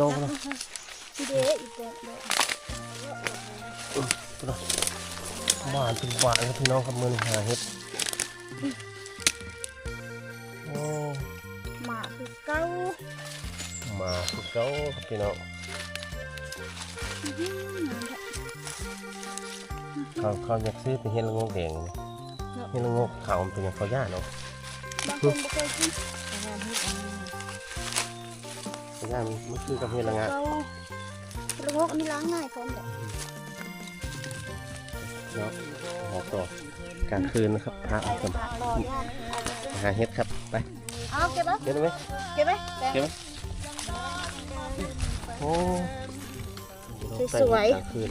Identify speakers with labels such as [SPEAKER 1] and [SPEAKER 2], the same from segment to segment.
[SPEAKER 1] น้องนะ
[SPEAKER 2] พี่เด้อีกแบบเด้อ
[SPEAKER 1] หวานเป็นหวานครับพี่น้องครับมือนี้หาเห็ดโอ้
[SPEAKER 2] หมาคือเก้า
[SPEAKER 1] มาคือเก้าครับพี่น้อง
[SPEAKER 2] อื้อหือนั่นแหละ
[SPEAKER 1] เขาเขาอยากซื้อเป็นเห็ดละโงกแดงนี่เห็ดละโงกขาวมันเป็นอย่างเขาย่านเนาะ
[SPEAKER 2] บางคนบ่เคยกิน
[SPEAKER 1] เขาย่านมันมันคือกับเห็ดละงะ
[SPEAKER 2] เก้าระงกนี่ล้างง่ายพร้อมเลย
[SPEAKER 1] เนาะหาต่อกลางคืนนะครับหา
[SPEAKER 2] ไป
[SPEAKER 1] เอากัน
[SPEAKER 2] ฝากรอย่านเอาไปเด้อ
[SPEAKER 1] หาเห็ดครับไป
[SPEAKER 2] เอาเก็บไว้
[SPEAKER 1] เห็ดได้ไหม
[SPEAKER 2] เก็บไว้แดง
[SPEAKER 1] โอ้
[SPEAKER 2] สวย
[SPEAKER 1] กลางคืน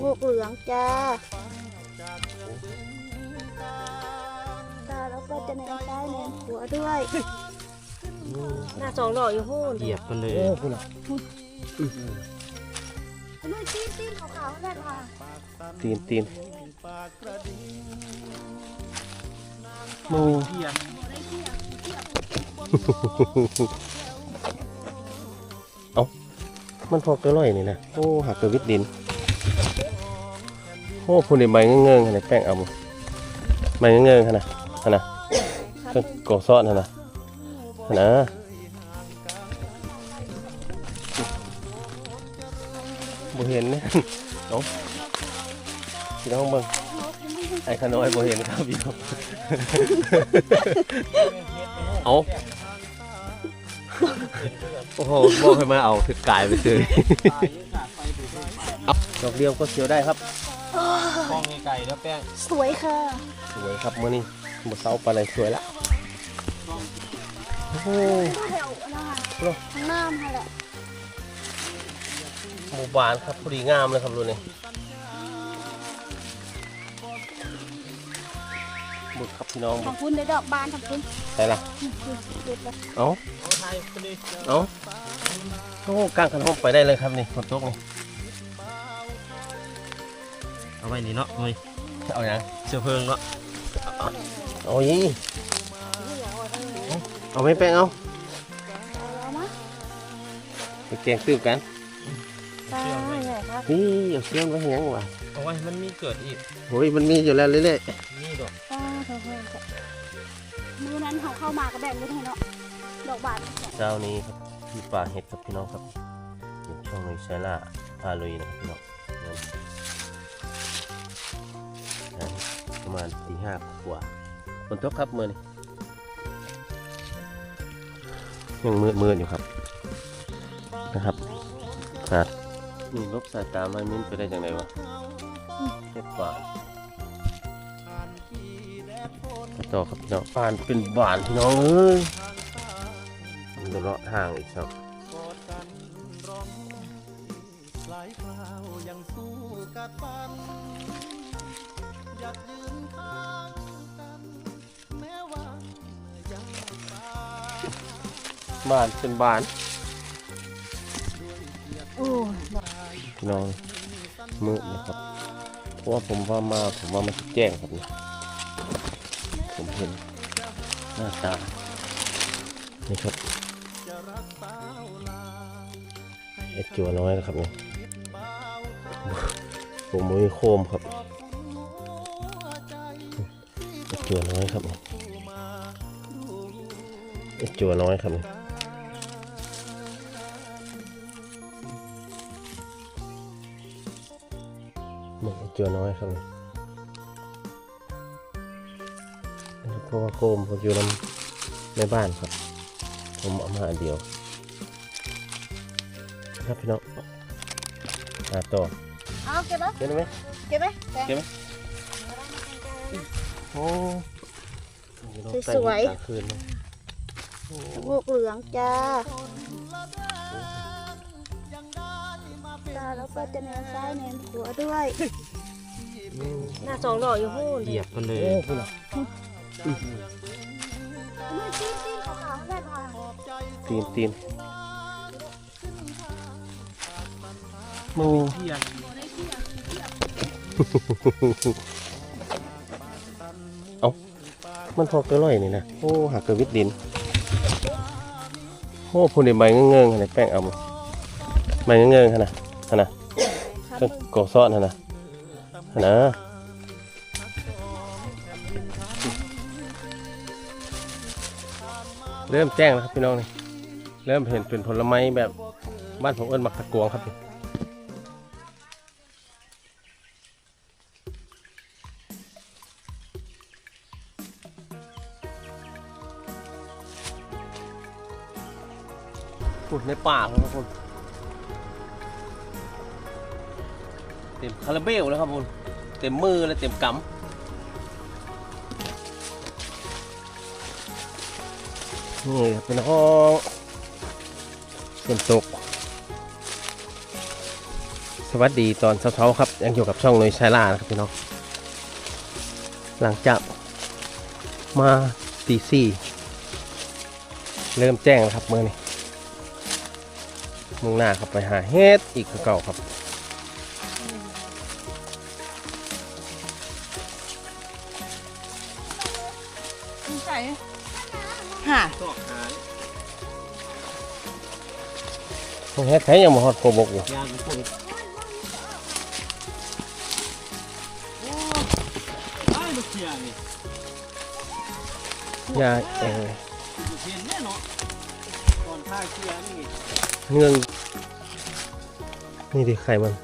[SPEAKER 2] พวกเหลืองจ้าตาแล้วก็จะแนนซ้ายแนนหัวด้วย
[SPEAKER 3] หน้าสองดอกอยู่พูน
[SPEAKER 1] เหยียบมันเลย โอ้คุณอะ
[SPEAKER 2] ด้วยตีนตีนขาวๆนั่นค่ะ
[SPEAKER 1] ตีนตีนโอ้เอ้ามันพอกระร่อยนี่นะโอ้หักกระวิดดินโอ้พูนในใบเงื้อๆขนาดแป้งเอาใบเงื้อๆขนาดขนาดก็กอซ้อนขนาดข นาดบ่เห็นเนี่ยเอ้าพี่น้องเบิ่งไอ้ขน้อยบ่เห็นครับพี่น้องเอ้าโอ้โหบอกให้มาเอาคือกายไปเลยเอาดอกเดียวก็เสียวได้ครับ
[SPEAKER 3] ฟองไก่แล้วแป้ง
[SPEAKER 2] สวยค่ะ
[SPEAKER 1] สวยครับมื่อนี้หมดเสาปลาไหลสวยละ โอ้โห
[SPEAKER 2] แถวนะคะ
[SPEAKER 1] เหรอ
[SPEAKER 2] ข้างหน้ามันแหละ
[SPEAKER 1] หมู่บ้านครับพอดีงามเลยครับรุ่นนี้บุกครับพี่น้อง
[SPEAKER 2] ขอบคุณในดอกบานขอบคุณ
[SPEAKER 1] ใช่ละ
[SPEAKER 2] เด็ดเลย
[SPEAKER 1] เอา
[SPEAKER 3] ไทยพอดี
[SPEAKER 1] เอาโอ้กลางขนมไปได้เลยครับนี่ฝนตกนี่
[SPEAKER 3] เอาไว้นี่เนาะเฮ้ย
[SPEAKER 1] เอาอย่าง
[SPEAKER 3] เชื้อเพลิงเนาะ
[SPEAKER 1] เอายี่ เอาไม่แป้งเอา
[SPEAKER 2] เอาแล้วมะ
[SPEAKER 1] ไปแกงตื้มกัน
[SPEAKER 2] ตายใหญ่ครับ
[SPEAKER 1] นี่เอาเชื่อมไว้ให้ยังวะ
[SPEAKER 3] เอาไว้มันมีเกิดอีก
[SPEAKER 1] โอ้ยมันมีอยู่แล้วเรื่อย
[SPEAKER 3] นี่ดอก
[SPEAKER 2] ตายเถอะเถอะเถอะมือนั้นเขาเข้ามาก็แบ่งไว้ให้เนาะดอกบาน
[SPEAKER 1] ๆเจ้านี้ครับมีปลาเห็ดครับพี่น้องครับอยู่ช่องในชาล่าพาลุยนะครับพี่น้องนะประมาณตีห้ากว่าฝนตกครับมือนี่ ยังมืดมืดๆอยู่ครับนะครับครับนี่ลบสายตาไม่มิ้นไปได้จังไงวะเห็ดป่านต่อครับพี่น้องป่านเป็นบานพี่น้องเอ้ยมันเลาะห่างอีกครับ บ้านเป็นบ้าน
[SPEAKER 2] โอ้ย
[SPEAKER 1] พี่น้องมืดนะครับเพราะว่าผมว่ามาผมว่ามันแจ้งครับนี่ผมเห็นหน้าตานี่ครับไอจัวน้อยนะครับเนี่ยผมมือโคมครับไอจัวน้อยครับนี่ไอจัวน้อยครับเนี่ห มกเจือน้อยครับนี่เพราะว่าโคมผมอยู่นำในบ้านครับ ผมเอามาอันเดียว ครับพี่น้องหาต่อ
[SPEAKER 2] เอาเก็บไว้
[SPEAKER 1] เห็นไหม
[SPEAKER 2] เก็บไว้แดง
[SPEAKER 1] เก็บไหมโอ้
[SPEAKER 2] สวยๆ
[SPEAKER 1] กลางคืนเลย
[SPEAKER 2] พวกเหลืองจ้าตาแล้วก็จะแนนซ้ายแนนหัวด้วย
[SPEAKER 3] หน้าสองดอกอยู่พูน
[SPEAKER 1] เหยียบมันเลยโอ้คุณอะ
[SPEAKER 2] ด้วยตีนตีนขาวๆนั่นค่ะ
[SPEAKER 1] ตีนตีนโอ้
[SPEAKER 3] เที่ยง
[SPEAKER 1] มันพอกระร่อยนี่นะโอ้หักกระวิดดินโอ้อ้พูดในใบเงื่งๆขนาดแป้งเอามาใบเงื่งๆขนาดขนาด
[SPEAKER 2] ครับ
[SPEAKER 1] ก็กอกซ้อนขนาดข นาดเริ่มแจ้งแล้วครับพี่น้องนี่เริ่มเห็นเป็นผลไม้แบบบ้านผมเอิ้นมักตะกวงครับนี่ดในป่าครับทุกคนเต็มคาราเบลแล้วครับคุณ เต็มมือและเต็มกำนี่ครับเป็นห้องฝนตก สวัสดีตอนเช้าๆครับ ยังอยู่กับช่องน่วยชายล่านะครับพี่น้อง หลังจากมาตีสี่เริ่มแจ้งแล้วครับเมื่อนี้มุ่งหน้าครับไปหาเฮ็ดอีกเก่าครับ
[SPEAKER 2] ใส่ฮะ
[SPEAKER 3] ชอบหา
[SPEAKER 1] เฮ็ดแท้ยังมาฮอดโคบกอยู่
[SPEAKER 3] ยางคนไอ้ลูกเชียนี่
[SPEAKER 1] ยาเออ
[SPEAKER 3] เห็นแน่เนาะก่อนท่าเชียนี่
[SPEAKER 1] เงื่องนี่ดิไข่มัน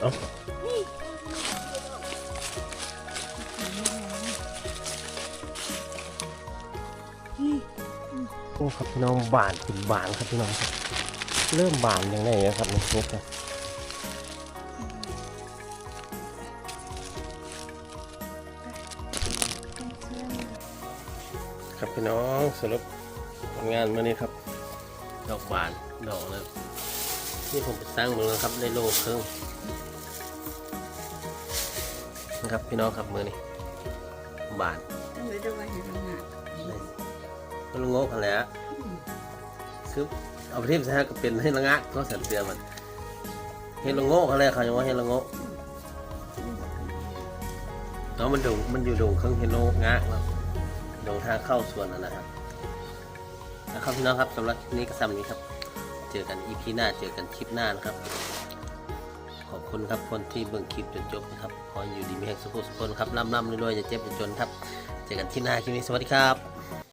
[SPEAKER 1] เอ้า ครับพี่น้องบานขึ้นบานครับพี่น้องครับเริ่มบานยังไงนะครับนี่นี่ครับครับพี่น้องสรุปผลงานมื่อนี้ครับ ดอกบานดอกแล้วนี่ผมไปสร้างมือครับในโลเครื่องนะครับพี่น้องครับมือนี้บาน
[SPEAKER 2] เลยจะไปเห็นงาน
[SPEAKER 1] มันงกอะไรอะคือเอาไปเทียบใช่ก็เป็นให้ละงะก็สันเตียมันเฮดละโงกอะไรเขาจะว่าเฮดละโงกเนาะมันดงมันอยู่ดงเครื่องเฮดละงะแล้วดงทางเข้าสวนนั่นนะครับนะครับพี่น้องครับสำหรับคลิปนี้ก็ซ้ำนี้ครับ เจอกันอีพีหน้าเจอกันคลิปหน้านะครับ ขอบคุณครับคนที่เบิ่งคลิปจนจบนะครับ ขออยู่ดีมีแห่งสุขสุขคนครับร่ำร่ำรวยๆจะเจ็บจะจนครับ เจอกันที่หน้าคลิปนี้สวัสดีครับ